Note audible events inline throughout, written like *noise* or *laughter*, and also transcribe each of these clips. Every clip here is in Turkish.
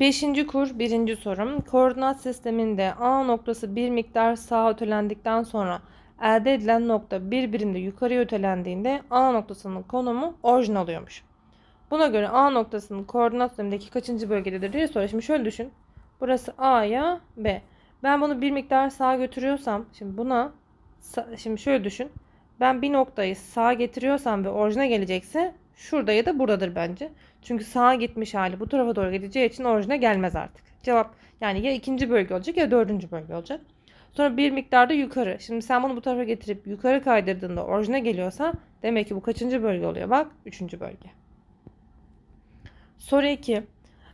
Beşinci kur, birinci sorum. Koordinat sisteminde A noktası bir miktar sağa ötelendikten sonra elde edilen nokta bir birimde yukarıya ötelendiğinde A noktasının konumu orijin alıyormuş. Buna göre A noktasının koordinat sistemindeki kaçıncı bölgededir diye soruyor. Şimdi şöyle düşün. Burası A'ya B. Ben bunu bir miktar sağa götürüyorsam, şimdi buna şimdi şöyle düşün. Ben bir noktayı sağa getiriyorsam ve orijine gelecekse şurada ya da buradadır bence. Çünkü sağa gitmiş hali bu tarafa doğru gideceği için orijine gelmez artık. Cevap yani ya ikinci bölge olacak ya dördüncü bölge olacak. Sonra bir miktarda yukarı. Şimdi sen bunu bu tarafa getirip yukarı kaydırdığında orijine geliyorsa demek ki bu kaçıncı bölge oluyor? Bak üçüncü bölge. Soru 2.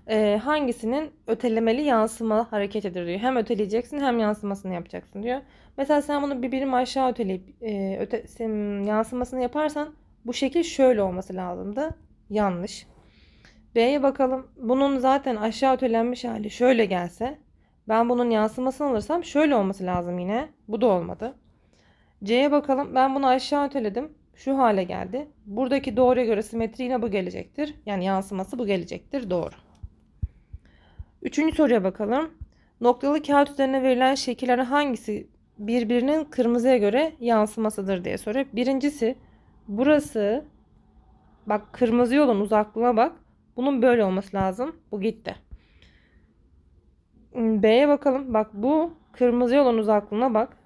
Ee, hangisinin ötelemeli yansıma hareketidir diyor. Hem öteleyeceksin hem yansımasını yapacaksın diyor. Mesela sen bunu bir birim aşağı öteleyip e, öte, yansımasını yaparsan bu şekil şöyle olması lazımdı. Yanlış. B'ye bakalım. Bunun zaten aşağı ötelenmiş hali şöyle gelse ben bunun yansımasını alırsam şöyle olması lazım yine. Bu da olmadı. C'ye bakalım. Ben bunu aşağı öteledim. Şu hale geldi. Buradaki doğruya göre simetri yine bu gelecektir. Yani yansıması bu gelecektir. Doğru. Üçüncü soruya bakalım. Noktalı kağıt üzerine verilen şekillerin hangisi birbirinin kırmızıya göre yansımasıdır diye soruyor. Birincisi burası bak kırmızı yolun uzaklığına bak. Bunun böyle olması lazım. Bu gitti. B'ye bakalım. Bak bu kırmızı yolun uzaklığına bak.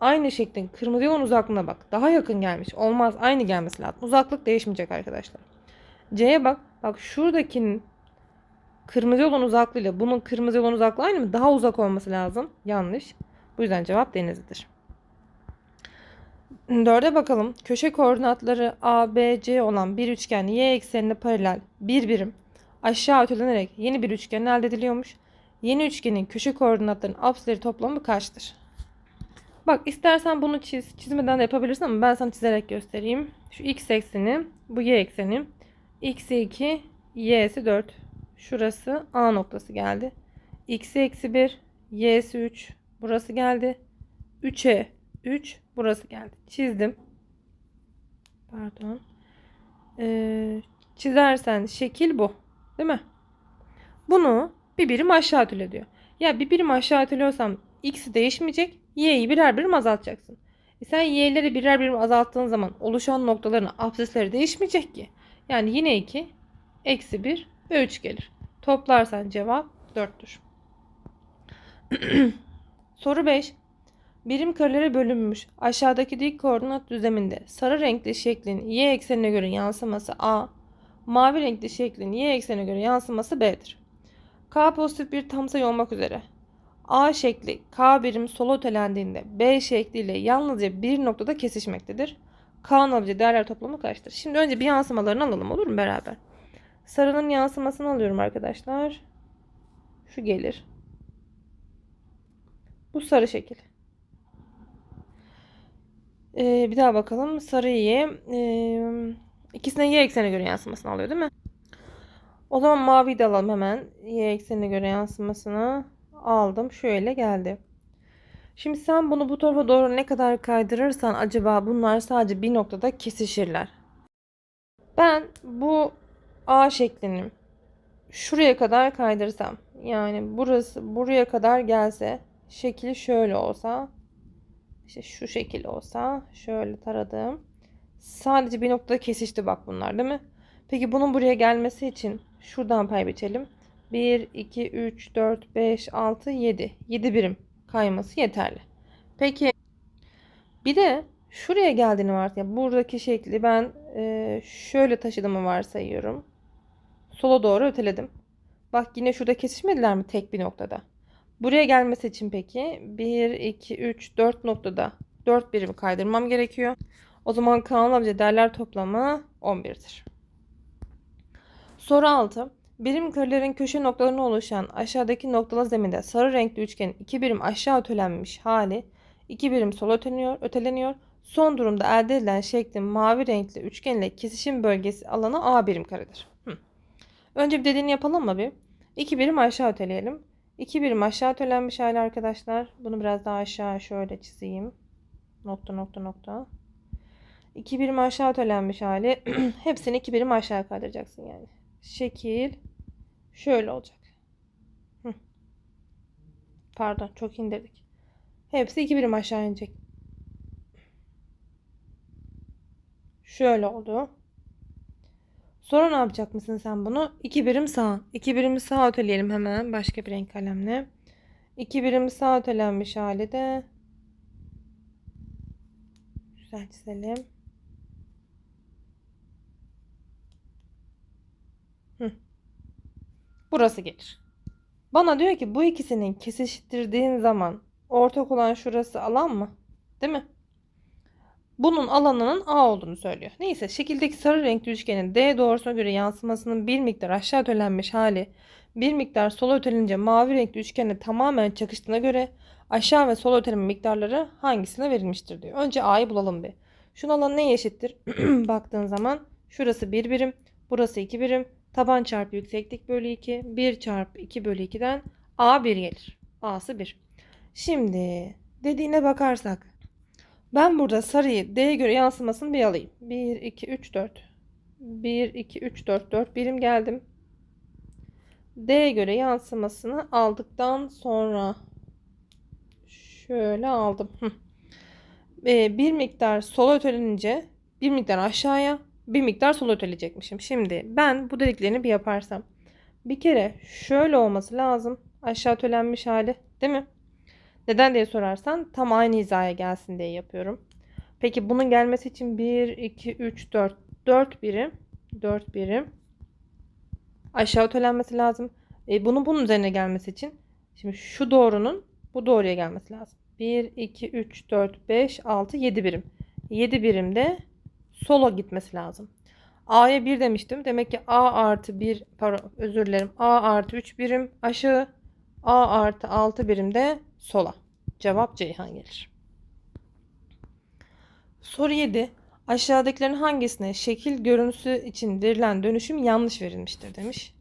Aynı şeklin kırmızı yolun uzaklığına bak. Daha yakın gelmiş. Olmaz. Aynı gelmesi lazım. Uzaklık değişmeyecek arkadaşlar. C'ye bak. Bak şuradakinin kırmızı yolun uzaklığıyla bunun kırmızı yolun uzaklığı aynı mı? Daha uzak olması lazım. Yanlış. Bu yüzden cevap denizlidir. Dörde bakalım. Köşe koordinatları A, B, C olan bir üçgen y eksenine paralel bir birim aşağı ötelenerek yeni bir üçgen elde ediliyormuş. Yeni üçgenin köşe koordinatlarının apsileri toplamı kaçtır? Bak istersen bunu çiz. Çizmeden de yapabilirsin ama ben sana çizerek göstereyim. Şu x ekseni, bu y ekseni. x'i 2, y'si 4. Şurası A noktası geldi. x'i eksi 1, y'si 3. Burası geldi. 3'e 3, burası geldi. Çizdim. Pardon. Ee, çizersen şekil bu. Değil mi? Bunu bir birim aşağı ötele diyor. Ya bir birim aşağı öteliyorsam x'i değişmeyecek. Y'yi birer birim azaltacaksın. E sen y'leri birer birim azalttığın zaman oluşan noktaların absisleri değişmeyecek ki. Yani yine 2, eksi 1 ve 3 gelir. Toplarsan cevap 4'tür. *clears throat* Soru 5. Birim karelere bölünmüş aşağıdaki dik koordinat düzleminde sarı renkli şeklin y eksenine göre yansıması A, mavi renkli şeklin y eksenine göre yansıması B'dir. K pozitif bir tam sayı olmak üzere A şekli K birim sola ötelendiğinde B şekliyle yalnızca bir noktada kesişmektedir. K'nın alabileceği değerler toplamı kaçtır? Şimdi önce bir yansımalarını alalım olur mu beraber? Sarının yansımasını alıyorum arkadaşlar. Şu gelir. Bu sarı şekil. Ee, bir daha bakalım. Sarı y. İkisine y eksenine göre yansımasını alıyor değil mi? O zaman mavi de alalım hemen. Y eksenine göre yansımasını aldım. Şöyle geldi. Şimdi sen bunu bu tarafa doğru ne kadar kaydırırsan acaba bunlar sadece bir noktada kesişirler. Ben bu A şeklini şuraya kadar kaydırsam yani burası buraya kadar gelse şekil şöyle olsa işte şu şekil olsa şöyle taradım. Sadece bir noktada kesişti bak bunlar değil mi? Peki bunun buraya gelmesi için şuradan pay biçelim. 1, 2, 3, 4, 5, 6, 7. 7 birim kayması yeterli. Peki bir de şuraya geldiğini varsayalım. Buradaki şekli ben e, şöyle taşıdığımı varsayıyorum. Sola doğru öteledim. Bak yine şurada kesişmediler mi tek bir noktada? Buraya gelmesi için peki 1, 2, 3, 4 noktada 4 birim kaydırmam gerekiyor. O zaman alabileceği değerler toplamı 11'dir. Soru 6. Birim karelerin köşe noktalarına oluşan aşağıdaki noktalı zeminde sarı renkli üçgenin iki birim aşağı ötelenmiş hali iki birim sola öteleniyor, öteleniyor. Son durumda elde edilen şeklin mavi renkli üçgenle kesişim bölgesi alanı A birim karedir. Hı. Önce bir dediğini yapalım mı bir? İki birim aşağı öteleyelim. İki birim aşağı ötelenmiş hali arkadaşlar. Bunu biraz daha aşağı şöyle çizeyim. Nokta nokta nokta. İki birim aşağı ötelenmiş hali. *clears throat* Hepsini iki birim aşağı kaydıracaksın yani. Şekil şöyle olacak. Pardon çok indirdik. Hepsi 2 birim aşağı inecek. Şöyle oldu. Sonra ne yapacak mısın sen bunu? 2 birim sağ. 2 birimi sağ öteleyelim hemen başka bir renk kalemle. 2 birimi sağ ötelenmiş hali de güzel çizelim. Hı. Burası gelir. Bana diyor ki bu ikisinin kesiştirdiğin zaman ortak olan şurası alan mı? Değil mi? Bunun alanının A olduğunu söylüyor. Neyse şekildeki sarı renkli üçgenin D doğrusuna göre yansımasının bir miktar aşağı ötelenmiş hali bir miktar sola ötelince mavi renkli üçgenle tamamen çakıştığına göre aşağı ve sola öteleme miktarları hangisine verilmiştir diyor. Önce A'yı bulalım bir. Şunun alanı neye eşittir? *clears throat* Baktığın zaman şurası 1 birim, burası 2 birim. Taban çarpı yükseklik bölü 2. 1 çarpı 2 bölü 2'den A 1 gelir. A'sı 1. Şimdi dediğine bakarsak ben burada sarıyı D'ye göre yansımasını bir alayım. 1, 2, 3, 4. 1, 2, 3, 4, 4 birim geldim. D'ye göre yansımasını aldıktan sonra şöyle aldım. Ee, bir miktar sola ötelenince bir miktar aşağıya bir miktar sola öteleyecekmişim. Şimdi ben bu dediklerini bir yaparsam bir kere şöyle olması lazım. Aşağı ötelenmiş hali değil mi? Neden diye sorarsan tam aynı hizaya gelsin diye yapıyorum. Peki bunun gelmesi için 1, 2, 3, 4. 4 birim. 4 birim. Aşağı ötelenmesi lazım. E, bunun bunun üzerine gelmesi için. Şimdi şu doğrunun bu doğruya gelmesi lazım. 1, 2, 3, 4, 5, 6, 7 birim. 7 birimde sola gitmesi lazım. A'ya 1 demiştim. Demek ki A artı 1 pardon özür dilerim. A artı 3 birim aşağı. A artı 6 birim de sola. Cevap Ceyhan gelir. Soru 7. Aşağıdakilerin hangisine şekil görüntüsü için verilen dönüşüm yanlış verilmiştir demiş.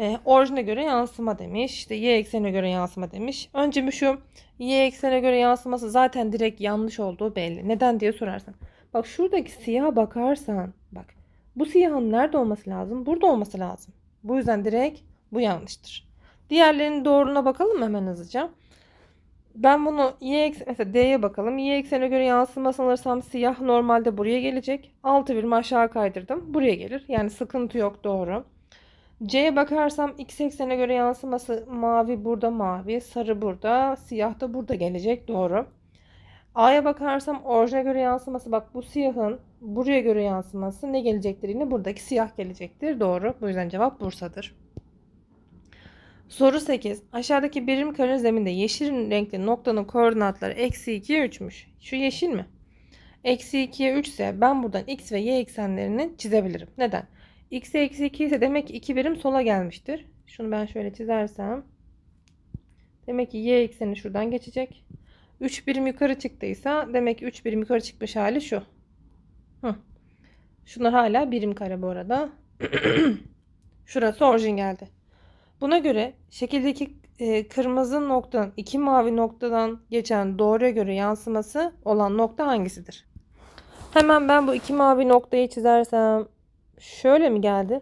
E, orijine göre yansıma demiş. İşte y eksenine göre yansıma demiş. Önce şu y eksenine göre yansıması zaten direkt yanlış olduğu belli. Neden diye sorarsan. Bak şuradaki siyaha bakarsan bak bu siyahın nerede olması lazım? Burada olması lazım. Bu yüzden direkt bu yanlıştır. Diğerlerinin doğruluğuna bakalım hemen hızlıca? Ben bunu y eksen mesela d'ye bakalım. Y eksenine göre yansımasını alırsam siyah normalde buraya gelecek. 6 birim aşağı kaydırdım. Buraya gelir. Yani sıkıntı yok doğru. C'ye bakarsam x eksenine göre yansıması mavi burada mavi, sarı burada, siyah da burada gelecek doğru. A'ya bakarsam orijine göre yansıması bak bu siyahın buraya göre yansıması ne gelecektir yine buradaki siyah gelecektir doğru. Bu yüzden cevap Bursa'dır. Soru 8. Aşağıdaki birim kare zeminde yeşil renkli noktanın koordinatları eksi 2'ye 3'müş. Şu yeşil mi? Eksi 2'ye 3 ise ben buradan x ve y eksenlerini çizebilirim. Neden? x eksi 2 ise demek ki 2 birim sola gelmiştir. Şunu ben şöyle çizersem. Demek ki y ekseni şuradan geçecek. 3 birim yukarı çıktıysa demek ki 3 birim yukarı çıkmış hali şu. Hı. Şunlar hala birim kare bu arada. *clears throat* Şurası orijin geldi. Buna göre şekildeki e, kırmızı noktanın iki mavi noktadan geçen doğruya göre yansıması olan nokta hangisidir? Hemen ben bu iki mavi noktayı çizersem şöyle mi geldi?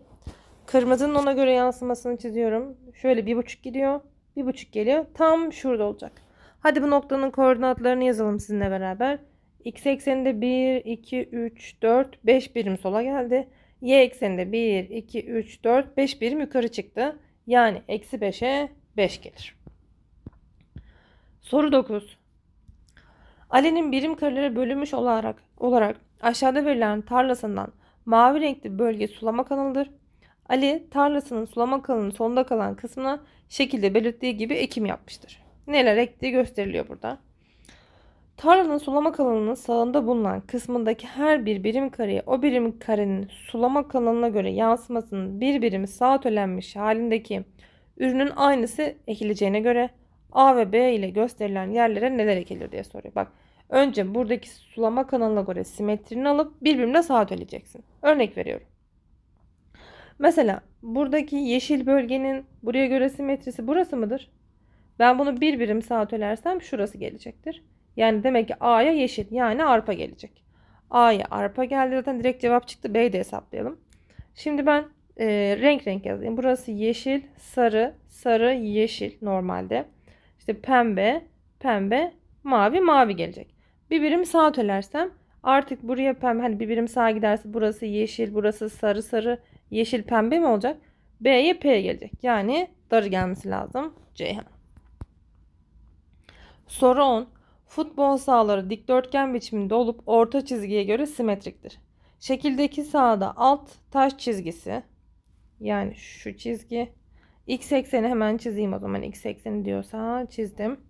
Kırmızının ona göre yansımasını çiziyorum. Şöyle bir buçuk gidiyor. Bir buçuk geliyor. Tam şurada olacak. Hadi bu noktanın koordinatlarını yazalım sizinle beraber. X ekseninde 1, 2, 3, 4, 5 birim sola geldi. Y ekseninde 1, 2, 3, 4, 5 birim yukarı çıktı. Yani eksi 5'e 5 gelir. Soru 9. Ali'nin birim karelere bölünmüş olarak, olarak aşağıda verilen tarlasından mavi renkli bölge sulama kanalıdır. Ali tarlasının sulama kanalının sonunda kalan kısmına şekilde belirttiği gibi ekim yapmıştır. Neler ektiği gösteriliyor burada. Tarlanın sulama kanalının sağında bulunan kısmındaki her bir birim kareye o birim karenin sulama kanalına göre yansımasının bir birimi sağa tölenmiş halindeki ürünün aynısı ekileceğine göre A ve B ile gösterilen yerlere neler ekilir diye soruyor. Bak önce buradaki sulama kanalına göre simetrini alıp birbirine sağa töleyeceksin. Örnek veriyorum. Mesela buradaki yeşil bölgenin buraya göre simetrisi burası mıdır? Ben bunu bir birim sağa tölersem şurası gelecektir. Yani demek ki A'ya yeşil yani arpa gelecek. A'ya arpa geldi zaten direkt cevap çıktı. B'yi de hesaplayalım. Şimdi ben e, renk renk yazayım. Burası yeşil, sarı, sarı, yeşil normalde. İşte pembe, pembe, mavi, mavi gelecek. Bir birim sağa ötelersem artık buraya pembe hani bir birim sağa giderse burası yeşil, burası sarı sarı, yeşil pembe mi olacak? B'ye P gelecek. Yani darı gelmesi lazım. Ceyhan. Soru 10. Futbol sahaları dikdörtgen biçiminde olup orta çizgiye göre simetriktir. Şekildeki sahada alt taş çizgisi yani şu çizgi x ekseni hemen çizeyim o zaman x ekseni diyorsa çizdim.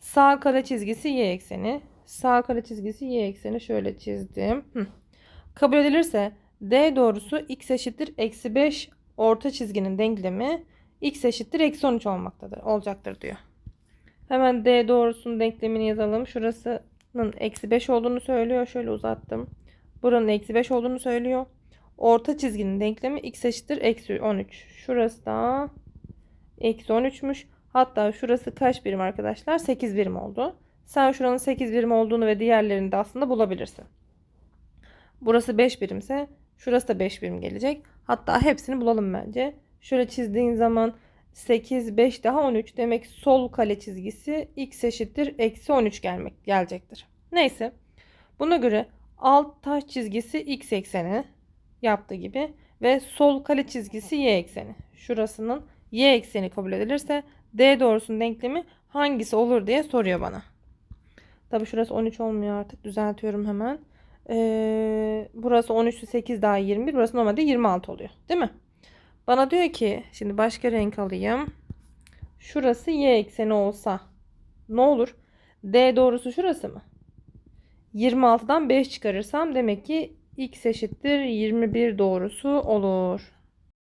Sağ kare çizgisi y ekseni. Sağ kare çizgisi y ekseni şöyle çizdim. Kabul edilirse D doğrusu x eşittir eksi 5 orta çizginin denklemi x eşittir eksi 13 olmaktadır. Olacaktır diyor. Hemen D doğrusunun denklemini yazalım. Şurasının eksi 5 olduğunu söylüyor. Şöyle uzattım. Buranın eksi 5 olduğunu söylüyor. Orta çizginin denklemi x eşittir eksi 13. Şurası da eksi 13'müş. Hatta şurası kaç birim arkadaşlar? 8 birim oldu. Sen şuranın 8 birim olduğunu ve diğerlerini de aslında bulabilirsin. Burası 5 birimse şurası da 5 birim gelecek. Hatta hepsini bulalım bence. Şöyle çizdiğin zaman 8, 5 daha 13. Demek sol kale çizgisi x eşittir eksi 13 gelmek, gelecektir. Neyse. Buna göre alt taş çizgisi x ekseni yaptığı gibi ve sol kale çizgisi y ekseni. Şurasının y ekseni kabul edilirse D doğrusunun denklemi hangisi olur diye soruyor bana. Tabi şurası 13 olmuyor artık. Düzeltiyorum hemen. Ee, burası 13'ü 8 daha 21. Burası normalde 26 oluyor. Değil mi? Bana diyor ki şimdi başka renk alayım. Şurası y ekseni olsa ne olur? D doğrusu şurası mı? 26'dan 5 çıkarırsam demek ki x eşittir 21 doğrusu olur.